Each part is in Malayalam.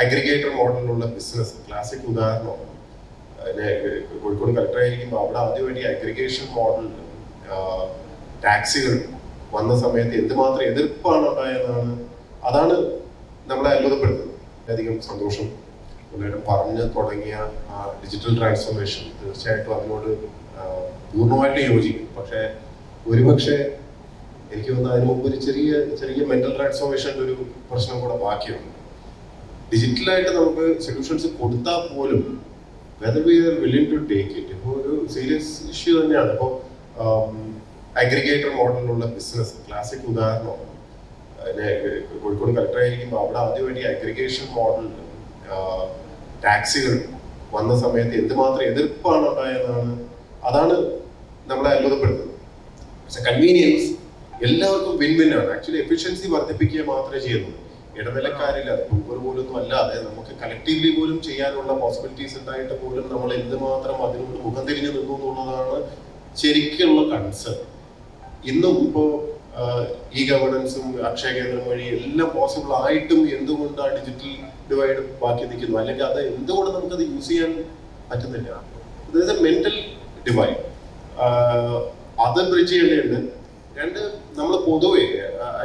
അഗ്രിഗേറ്റർ മോഡലിലുള്ള ബിസിനസ് ക്ലാസിക് ഉദാഹരണം കോഴിക്കോട് കളക്ടർ ആയിരിക്കുമ്പോൾ അവിടെ ആദ്യമായിട്ട് അഗ്രിഗേഷൻ മോഡൽ ടാക്സികൾ വന്ന സമയത്ത് എന്തുമാത്രം എതിർപ്പാണ് ഉണ്ടായതാണ് അതാണ് നമ്മളെ അത്ഭുതപ്പെടുത്തുന്നത്. അധികം സന്തോഷം പുള്ളിയുടെ പറഞ്ഞു തുടങ്ങിയ ആ ഡിജിറ്റൽ ട്രാൻസ്ഫോർമേഷൻ തീർച്ചയായിട്ടും അതിനോട് പൂർണമായിട്ട് യോജിക്കും. പക്ഷെ ഒരുപക്ഷെ എനിക്ക് തോന്നുന്നു അതിന് മുമ്പ് ഒരു ചെറിയ ചെറിയ മെന്റൽ ട്രാൻസ്ഫോർമേഷന്റെ ഒരു പ്രശ്നം കൂടെ ബാക്കിയുണ്ട്. ഡിജിറ്റലായിട്ട് നമുക്ക് സൊല്യൂഷൻസ് കൊടുത്താൽ പോലും whether we are willing to take it ഇപ്പോൾ ഒരു സീരിയസ് ഇഷ്യൂ തന്നെയാണ്. ഇപ്പോൾ അഗ്രിഗേറ്റർ മോഡലിലുള്ള ബിസിനസ് ക്ലാസിക് ഉദാഹരണമാണ് അതിനെ കോഴിക്കോട് കളക്ടർ ആയിരിക്കുമ്പോൾ അവിടെ ആദ്യം വേണ്ടി അഗ്രിഗേഷൻ മോഡൽ ടാക്സികൾ വന്ന സമയത്ത് എന്തുമാത്രം എതിർപ്പാണ് ഉണ്ടായതാണ് അതാണ് നമ്മളെ അത്ഭുതപ്പെടുത്തുന്നത്. പക്ഷെ കൺവീനിയൻസ് എല്ലാവർക്കും വിൻ വിൻ ആണ്. ആക്ച്വലി എഫിഷ്യൻസി വർദ്ധിപ്പിക്കുക മാത്രമേ ചെയ്യുന്നുള്ളൂ. ഇടനിലക്കാരില്ലാതെ ഊബർ പോലൊന്നും അല്ലാതെ നമുക്ക് കളക്റ്റീവ്ലി പോലും ചെയ്യാനുള്ള പോസിബിലിറ്റീസ് ഉണ്ടായിട്ട് പോലും നമ്മൾ എന്തുമാത്രം അതിനോട് മുഖം തിരിഞ്ഞു നിന്നു എന്നുള്ളതാണ് ശരിക്കുള്ള കൺസേൺ ഇന്നും ഇപ്പോ ഈ ഗവേണൻസും അക്ഷയ കേന്ദ്രം വഴി എല്ലാം പോസിബിൾ ആയിട്ടും എന്തുകൊണ്ട് ആ ഡിജിറ്റൽ ഡിവൈഡ് ബാക്കി നിൽക്കുന്നു അല്ലെങ്കിൽ അത് എന്തുകൊണ്ട് അത് യൂസ് ചെയ്യാൻ പറ്റുന്നില്ല? മെന്റൽ ഡിവൈഡ് അത് ബ്രിഡ്ജ് ചെയ്യേണ്ടതുണ്ട്. രണ്ട് നമ്മൾ പൊതുവെ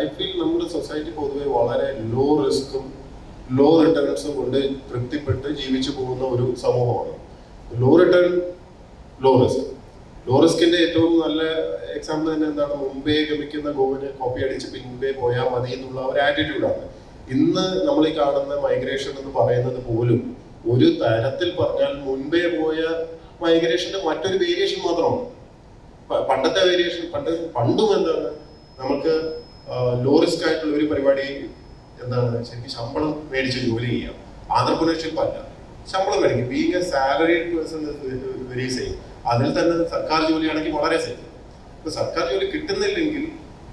ഐ ഫീൽ നമ്മുടെ സൊസൈറ്റി പൊതുവെ വളരെ ലോ റിസ്ക്കും ലോ റിട്ടേൺസും കൊണ്ട് തൃപ്തിപ്പെട്ട് ജീവിച്ചു പോകുന്ന ഒരു സമൂഹമാണ്. Low return low risk low റിസ്കിന്റെ ഏറ്റവും നല്ല എക്സാമ്പിൾ തന്നെ എന്താണ്? മുമ്പേ ഗമിക്കുന്ന ഗോവിന് കോപ്പി അടിച്ച് പിൻപേ പോയാൽ മതി എന്നുള്ള ഒരു ആറ്റിറ്റ്യൂഡാണ് ഇന്ന് നമ്മൾ ഈ കാണുന്ന മൈഗ്രേഷൻ എന്ന് പറയുന്നത് പോലും ഒരു തരത്തിൽ പറഞ്ഞാൽ മുൻപേ പോയ മൈഗ്രേഷന്റെ മറ്റൊരു വേരിയേഷൻ മാത്രമാണ്. പണ്ടത്തെ വേരിയേഷൻ പണ്ട് പണ്ടും എന്താണ്? നമുക്ക് ലോ റിസ്ക് ആയിട്ടുള്ള ഒരു പരിപാടി എന്താണ്? ശരിക്കും ശമ്പളം മേടിച്ച് ജോലി ചെയ്യാം. ആന്റർപ്രണർഷിപ്പ് അല്ല. ശമ്പളം മേടിക്കും. Being a salary person very safe അതിൽ തന്നെ സർക്കാർ ജോലിയാണെങ്കിൽ വളരെ സേഫ് ഇപ്പൊ സർക്കാർ ജോലി കിട്ടുന്നില്ലെങ്കിൽ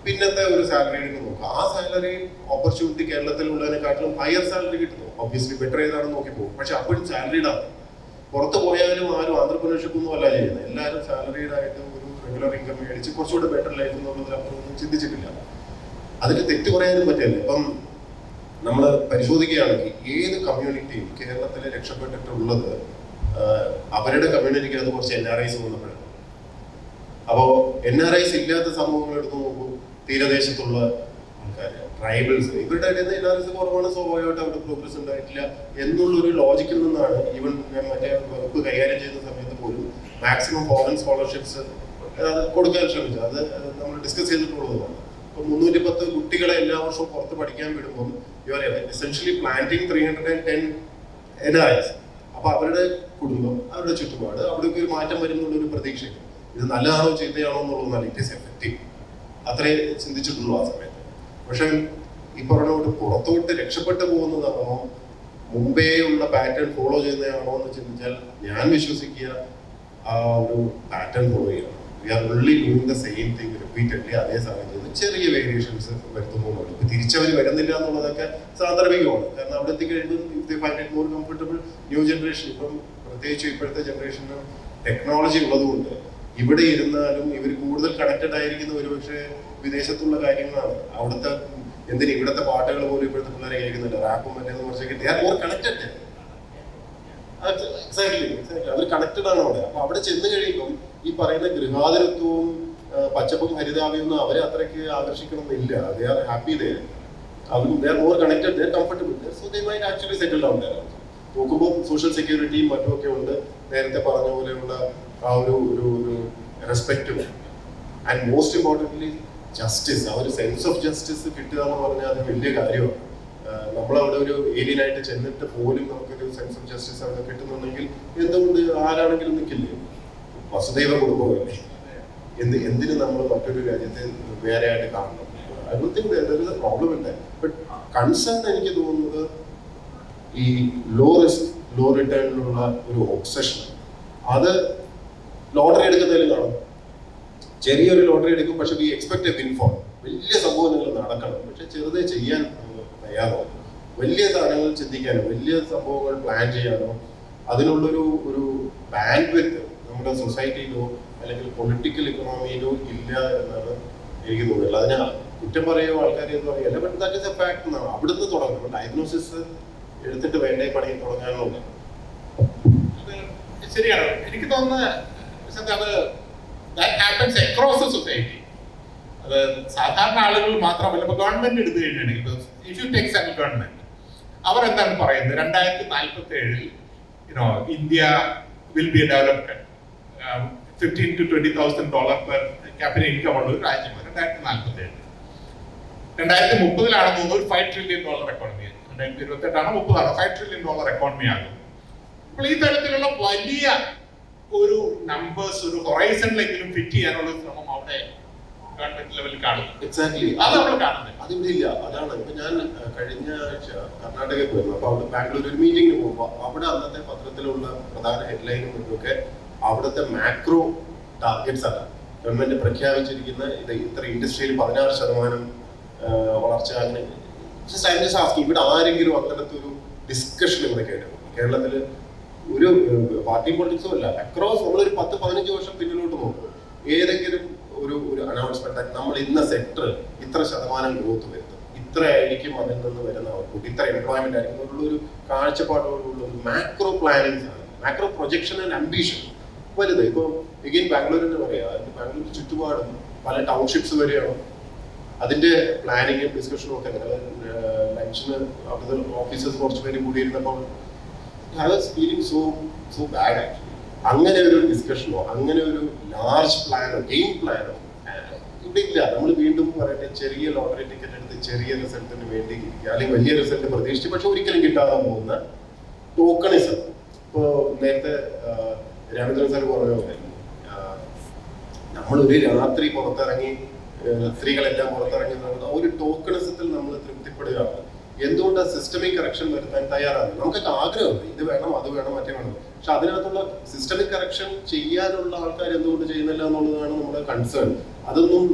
പിന്നത്തെ ഒരു സാലറി എടുത്ത് നോക്കുക. ആ സാലറി ഓപ്പർച്യൂണിറ്റി കേരളത്തിലുള്ളതിനെക്കാട്ടിലും ഹയർ സാലറി കിട്ടുന്നു. ഒബ്വിയസ്ലി ബെറ്റർ ഏതാണെന്ന് നോക്കി പോകും. പക്ഷെ അപ്പോഴും സാലറിയുടെ ആണ് പുറത്ത് പോയാലും ആരും ആന്റർപ്രണർഷിപ്പ് ഒന്നും അല്ല ചെയ്യുന്നത്. എല്ലാവരും സാലറീഡ് ആയിട്ട് ഒരു റെഗുലർ ഇൻകം മേടിച്ച് കുറച്ചുകൂടെ ബെറ്റർ ലൈഫ് എന്നുള്ളതിൽ ഒന്നും ചിന്തിച്ചിട്ടില്ല. അതിൽ തെറ്റ് പറയാനും പറ്റില്ല. ഇപ്പം നമ്മൾ പരിശോധിക്കുകയാണെങ്കിൽ ഏത് കമ്മ്യൂണിറ്റിയും കേരളത്തിൽ രക്ഷപ്പെട്ടിട്ടുള്ളത് അവരുടെ കമ്മ്യൂണിറ്റിക്ക് അത് കുറച്ച് എൻ ആർ ഐസ് വന്നപ്പോഴാണ് അപ്പോൾ എൻ ആർ ഐസ് ഇല്ലാത്ത സമൂഹങ്ങൾ എടുത്തു നോക്കൂ. തീരദേശത്തുള്ള ആൾക്കാർ ട്രൈബൽസ് ഇവരുടെ ഇടയിൽ നിന്ന് എൻ ആർ ഐസ് കുറവാണ്. സ്വാഭാവികമായിട്ട് അവരുടെ പ്രോഗ്രസ് ഉണ്ടായിട്ടില്ല എന്നുള്ള ഒരു ലോജിക്കിൽ നിന്നാണ് ഈവൻ മറ്റേ വകുപ്പ് കൈകാര്യം ചെയ്യുന്ന സമയത്ത് പോലും മാക്സിമം ഫോറിൻ സ്കോളർഷിപ്സ് കൊടുക്കാൻ ശ്രമിച്ചത്. അത് നമ്മൾ ഡിസ്കസ് ചെയ്തിട്ടുള്ളതാണ് മുന്നൂറ്റി പത്ത് കുട്ടികളെ എല്ലാ വർഷവും പുറത്ത് പഠിക്കാൻ വിടുമ്പോൾ your essentially planting three hundred and ten N അപ്പൊ അവരുടെ കുടുംബം അവരുടെ ചുറ്റുപാട് അവിടേക്ക് ഒരു മാറ്റം വരും ഒരു പ്രതീക്ഷയ്ക്ക്. ഇത് നല്ലതാണോ ചീത്തയാണോ എന്നുള്ളതൊന്നല്ല ഇറ്റ് ഈസ് എഫക്റ്റീവ് അത്രേ ചിന്തിച്ചിട്ടുള്ളൂ ആ സമയത്ത്. പക്ഷെ ഈ പറഞ്ഞോട്ട് പുറത്തോട്ട് രക്ഷപ്പെട്ടു പോകുന്നതാണോ മുമ്പേ ഉള്ള പാറ്റേൺ ഫോളോ ചെയ്യുന്നതാണോ എന്ന് ചിന്തിച്ചാൽ ഞാൻ വിശ്വസിക്കുക ആ ഒരു പാറ്റേൺ ഫോളോ ചെയ്യണം. We are only doing the same thing repeatedly അതേ ചെയ്ത് ചെറിയ വേരിയേഷൻസ് വരുത്തുന്നുള്ളൂ ഇപ്പൊ തിരിച്ചവർ വരുന്നില്ല എന്നുള്ളതൊക്കെ സാന്ദർഭികമാണ്. കാരണം അവിടെ എത്തിക്കഴിയുമ്പോൾ മോർ കംഫർട്ടബിൾ ന്യൂ ജനറേഷൻ ഇപ്പം പ്രത്യേകിച്ച് ഇപ്പോഴത്തെ ജനറേഷന് ടെക്നോളജി ഉള്ളതുകൊണ്ട് ഇവിടെ ഇരുന്നാലും ഇവർ കൂടുതൽ കണക്റ്റഡ് ആയിരിക്കുന്ന ഒരുപക്ഷെ വിദേശത്തുള്ള കാര്യങ്ങളാണ്. അവിടുത്തെ എന്തിന് ഇവിടുത്തെ പാട്ടുകൾ പോലും ഇപ്പോഴത്തെ പിള്ളേരെ കേൾക്കുന്നില്ല. റാപ്പും മറ്റേന്ന് കുറച്ചൊക്കെ കണക്റ്റഡ് എക്സാക്ട്ലി അവർ കണക്റ്റഡ് ആണ് അവിടെ. അപ്പൊ അവിടെ ചെന്ന് കഴിയുമ്പോൾ ഈ പറയുന്ന ഗൃഹാതിരത്വവും പച്ചപ്പും പച്ചപ്പും ഹരിതാവിയൊന്നും അവരെ അത്രയ്ക്ക് ആകർഷിക്കണമെന്നില്ല. They are happy they might നോക്കുമ്പോൾ സോഷ്യൽ സെക്യൂരിറ്റിയും മറ്റുമൊക്കെ ഉണ്ട്. നേരത്തെ പറഞ്ഞ പോലെയുള്ള ആ ഒരു ഒരു ഒരു റെസ്പെക്റ്റും ആൻഡ് മോസ്റ്റ് ഇമ്പോർട്ടന്റ്ലി ജസ്റ്റിസ് ആ ഒരു സെൻസ് ഓഫ് ജസ്റ്റിസ് കിട്ടുക എന്ന് പറഞ്ഞാൽ അത് വലിയ കാര്യമാണ്. നമ്മളവിടെ ഒരു ഏരിയനായിട്ട് ചെന്നിട്ട് പോലും നമുക്കൊരു സെൻസ് ഓഫ് ജസ്റ്റിസ് അവിടെ കിട്ടുന്നുണ്ടെങ്കിൽ എന്തുകൊണ്ട് ആരാണെങ്കിലും നിൽക്കില്ലേ വസുദൈവ കുടുംബമല്ലേ എന്ത് എന്തിന് നമ്മൾ മറ്റൊരു രാജ്യത്തെ വേറെ ആയിട്ട് കാണണം ഐ തിങ്ക് പ്രോബ്ലം ഇല്ല ബട്ട് കൺസേൺ എനിക്ക് തോന്നുന്നത് ഈ ലോ റിസ്ക് ലോ റിട്ടേണിലുള്ള ഒരു ഒബ്സഷൻ അത് ലോട്ടറി എടുക്കുന്നതിലും കാണും. ചെറിയൊരു ലോട്ടറി എടുക്കും പക്ഷെ വി എക്സ്പെക്ട് എ വിൻഫോൾ വലിയ സംഭവങ്ങൾ നടക്കണം. പക്ഷെ ചെറുതെ ചെയ്യാൻ തയ്യാറാവും. വലിയ കാര്യങ്ങൾ ചിന്തിക്കാനോ വലിയ സംഭവങ്ങൾ പ്ലാൻ ചെയ്യാനോ അതിനുള്ളൊരു ഒരു ബാൻഡ് വിത്ത് നമ്മുടെ സൊസൈറ്റിയിലോ അല്ലെങ്കിൽ പൊളിറ്റിക്കൽ ഇക്കണോമിയിലോ ഇല്ല എന്നാണ് എനിക്ക് തോന്നിയത് അതിന് കുറ്റം പറയുമോ ആൾക്കാർ എന്ന് പറയുക but that is a fact എന്നാണ്. അവിടുന്ന് തുടങ്ങണം. ഡയഗ്നോസിസ് എടുത്തിട്ട് വേണ്ടേ പണി തുടങ്ങാനുള്ള. ശരിയാണ്. എനിക്ക് തോന്നുന്നത് അത് ദാറ്റ് ഹാപ്പൻസ് അക്രോസ് സൊസൈറ്റി അത് സാധാരണ ആളുകൾ മാത്രമല്ല ഇപ്പൊ ഗവൺമെന്റ് എടുത്തു കഴിഞ്ഞാണെങ്കിൽ if you take central government അവർ എന്താണ് പറയുന്നത്? രണ്ടായിരത്തി നാൽപ്പത്തി ഏഴിൽ you know India will be developed fifteen to twenty thousand dollar per capital income ഉള്ള ഒരു രാജ്യമാണ് രണ്ടായിരത്തി നാൽപ്പത്തി ഏഴ് രണ്ടായിരത്തി മുപ്പതിലാണെന്ന് തോന്നുന്നു ഒരു ഫൈവ് ട്രില്യൺ ഡോളർ എക്കോണമി രണ്ടായിരത്തി ഇരുപത്തി എട്ടാണ് മുപ്പതാണ്. ഫൈവ് ട്രില്യൺ ഡോളർ എക്കോണമി ആകും അപ്പോൾ ഈ തരത്തിലുള്ള വലിയ ഒരു നമ്പേഴ്സ് ഒരു ഹൊറൈസണിലെങ്കിലും ഫിറ്റ് ചെയ്യാനുള്ള ശ്രമം അവിടെ ഗവൺമെന്റ് ലെവലിൽ കാണുന്നു എക്സാക്ട്ലി അത് നമ്മൾ കാണുന്നില്ല അതിവിടെ ഇല്ല അതാണ്. ഇപ്പൊ ഞാൻ കഴിഞ്ഞ ആഴ്ച കർണാടകയിൽ പോയിരുന്നു. അപ്പൊ അവിടെ ബാംഗ്ലൂർ ഒരു മീറ്റിംഗിന് പോകുമ്പോൾ അവിടെ അന്നത്തെ പത്രത്തിലുള്ള പ്രധാന ഹെഡ്ലൈനും ഒക്കെ അവിടുത്തെ മാക്രോ ടാർഗറ്റ്സ് ആണ്. ഗവൺമെന്റ് പ്രഖ്യാപിച്ചിരിക്കുന്ന ഇത് ഇത്ര ഇൻഡസ്ട്രിയിൽ പതിനാറ് ശതമാനം വളർച്ച അങ്ങനെ സയന്റിസ്റ്റ് ആസ്കി ഇവിടെ ആരെങ്കിലും അങ്ങനത്തെ ഒരു ഡിസ്കഷൻ ഇവിടെ കേട്ടിട്ടുണ്ട്? കേരളത്തിൽ ഒരു പാർട്ടി പൊളിറ്റിക്സും അല്ല. അക്രോസ് നമ്മളൊരു പത്ത് പതിനഞ്ച് വർഷം പിന്നിലോട്ട് നോക്കും. ഏതെങ്കിലും ഒരു ഒരു അനൗൺസ്മെന്റ് നമ്മൾ ഇന്ന സെക്ടർ ഇത്ര ശതമാനം ഗ്രോത്ത് വരുത്തും. ഇത്ര ആയിരിക്കും അതിൽ നിന്ന് വരുന്ന ഔട്ട്പുട്ട് ഇത്ര എംപ്ലോയ്മെന്റ് ആയിരിക്കും. ഒരു കാഴ്ചപ്പാടോടുള്ള ഒരു മാക്രോ പ്ലാനിങ്സ് ആണ്. മാക്രോ പ്രൊജക്ഷൻ ആൻഡ് അംബിഷൻ വലുത്. ഇപ്പോൾ എഗെയിൻ ബാംഗ്ലൂരിന്റെ അതിന്റെ ബാംഗ്ലൂർ ചുറ്റുപാടും പല ടൗൺഷിപ്സ് വരെയാണ്. അതിന്റെ പ്ലാനിങ്ങും ഡിസ്കഷനും ഒക്കെ ലഞ്ചിന് അവിടുത്തെ ഓഫീസേഴ്സ് കുറച്ച് പേര് കൂടിയിരുന്നപ്പോൾ. I was feeling so so bad actually അങ്ങനെ ഒരു ഡിസ്കഷനോ അങ്ങനെ ഒരു ലാർജ് പ്ലാനോ ഗെയിം പ്ലാനോ ഇവിടെ ഇല്ല നമ്മൾ വീണ്ടും പറയട്ടെ ചെറിയ ലോട്ടറി ടിക്കറ്റ് എടുത്ത് ചെറിയ റിസൾട്ടിന് വേണ്ടി അല്ലെങ്കിൽ വലിയ റിസൾട്ട് പ്രതീക്ഷിച്ച് പക്ഷെ ഒരിക്കലും കിട്ടാതെ പോകുന്ന ടോക്കണിസം ഇപ്പോൾ നേരത്തെ രാമചന്ദ്രൻ സാർ പറഞ്ഞു ഒരു നമ്മളൊരു രാത്രി പുറത്തിറങ്ങി സ്ത്രീകളെല്ലാം പുറത്തിറങ്ങി ഒരു ടോക്കണിസത്തിൽ നമ്മൾ തൃപ്തിപ്പെടുകയാണ്. എന്തുകൊണ്ട് സിസ്റ്റമിക് കറക്ഷൻ വരുത്താൻ തയ്യാറാണ്? നമുക്കൊക്കെ ആഗ്രഹമുണ്ട്. ഇത് വേണം അത് വേണം മറ്റേ വേണം. പക്ഷെ അതിനകത്തുള്ള സിസ്റ്റമിക് കറക്ഷൻ ചെയ്യാനുള്ള ആൾക്കാർ എന്തുകൊണ്ട് ചെയ്യുന്നില്ല എന്നുള്ളതാണ് നമ്മുടെ കൺസേൺ അതൊന്നും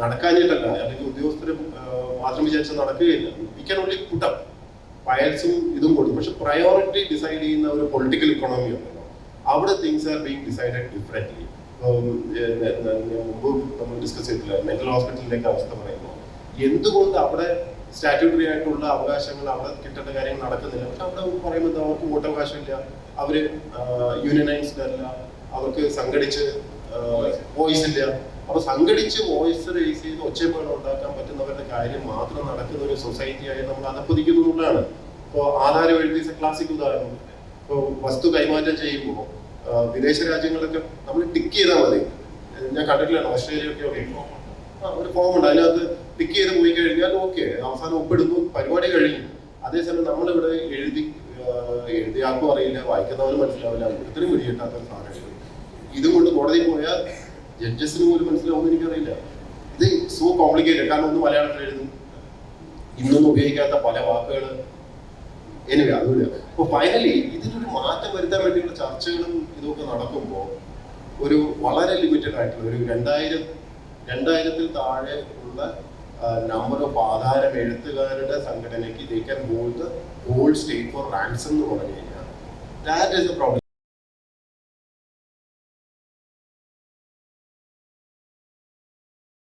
നടക്കാനായിട്ടല്ല അല്ലെങ്കിൽ ഉദ്യോഗസ്ഥര് മാത്രം വിചാരിച്ച് നടക്കുകയില്ല. We can only put up ഫയൽസും ഇതും കൊടുക്കും. പക്ഷെ പ്രയോറിറ്റി ഡിസൈഡ് ചെയ്യുന്ന ഒരു പൊളിറ്റിക്കൽ ഇക്കോണമി ഉണ്ടല്ലോ. അവിടെ things are being decided differently മുമ്പ് നമ്മൾ ഡിസ്കസ് ചെയ്തിട്ടില്ല. മെന്റൽ ഹോസ്പിറ്റലിലേക്ക് അവസ്ഥ പറയുമ്പോൾ. എന്തുകൊണ്ട് അവിടെ സ്റ്റാറ്റ്യൂട്ടറി ആയിട്ടുള്ള അവകാശങ്ങൾ അവിടെ കിട്ടേണ്ട കാര്യങ്ങൾ നടക്കുന്നില്ല. പക്ഷെ അവിടെ പറയുമ്പോൾ അവർക്ക് വോട്ടവകാശമില്ല. അവർ യൂണിയനൈസ്ഡ് അല്ല. അവർക്ക് സംഘടിച്ച് വോയിസ് ഇല്ല. അപ്പൊ സംഘടിച്ച് വോയിസ് റേസ് ചെയ്ത് ഒച്ചപ്പാട് ഉണ്ടാക്കാൻ പറ്റുന്നവരുടെ കാര്യം മാത്രം നടക്കുന്ന ഒരു സൊസൈറ്റിയായി നമ്മൾ അതപ്പതിക്കുന്നു എന്നുള്ളതാണ്. ഇപ്പോൾ ആധാരം എഴുതി ക്ലാസിക് ഉദാഹരണം. ഇപ്പോൾ വസ്തു കൈമാറ്റം ചെയ്യുമ്പോൾ വിദേശ രാജ്യങ്ങളൊക്കെ നമ്മൾ ടിക്ക് ചെയ്താൽ മതി. ഞാൻ കണ്ടിട്ടില്ല ഓസ്ട്രേലിയ ഒക്കെ. ഒരു ഫോം ഉണ്ട്. അതിനകത്ത് ടിക്ക് ചെയ്ത് പോയി കഴിഞ്ഞാൽ ഓക്കെ അവസാനം ഒപ്പിടുന്നു പരിപാടി കഴിഞ്ഞു. അതേസമയം നമ്മളിവിടെ എഴുതി എഴുതിയാൾക്കും അറിയില്ല വായിക്കുന്നവരും മനസ്സിലാവില്ല. ഒരിക്കലും പിടികിട്ടാത്ത കിട്ടാത്ത സാധനങ്ങൾ. ഇതുകൊണ്ട് കോടതി പോയാൽ ജഡ്ജസിന് പോലും മനസ്സിലാവുമെന്ന് എനിക്കറിയില്ല. ഇത് സോ കോംപ്ലിക്കേറ്റഡ് കാരണം ഒന്ന് മലയാളത്തിൽ എഴുതും ഇന്നൊന്നും ഉപയോഗിക്കാത്ത പല വാക്കുകൾ എനിവേ അതുമില്ല. അപ്പോൾ ഫൈനലി ഇതിനൊരു മാറ്റം വരുത്താൻ വേണ്ടിയുള്ള ചർച്ചകളും ഇതൊക്കെ നടക്കുമ്പോൾ ഒരു വളരെ ലിമിറ്റഡ് ആയിട്ടുള്ള ഒരു രണ്ടായിരം രണ്ടായിരത്തിൽ താഴെ ഉള്ള നമ്പർ ഓഫ് ആധാരം എഴുത്തുകാരുടെ സംഘടനയ്ക്ക് they can hold state for ransom എന്ന് പറഞ്ഞു കഴിഞ്ഞാൽ ദാറ്റ് ഇസ് എ പ്രോബ്ലം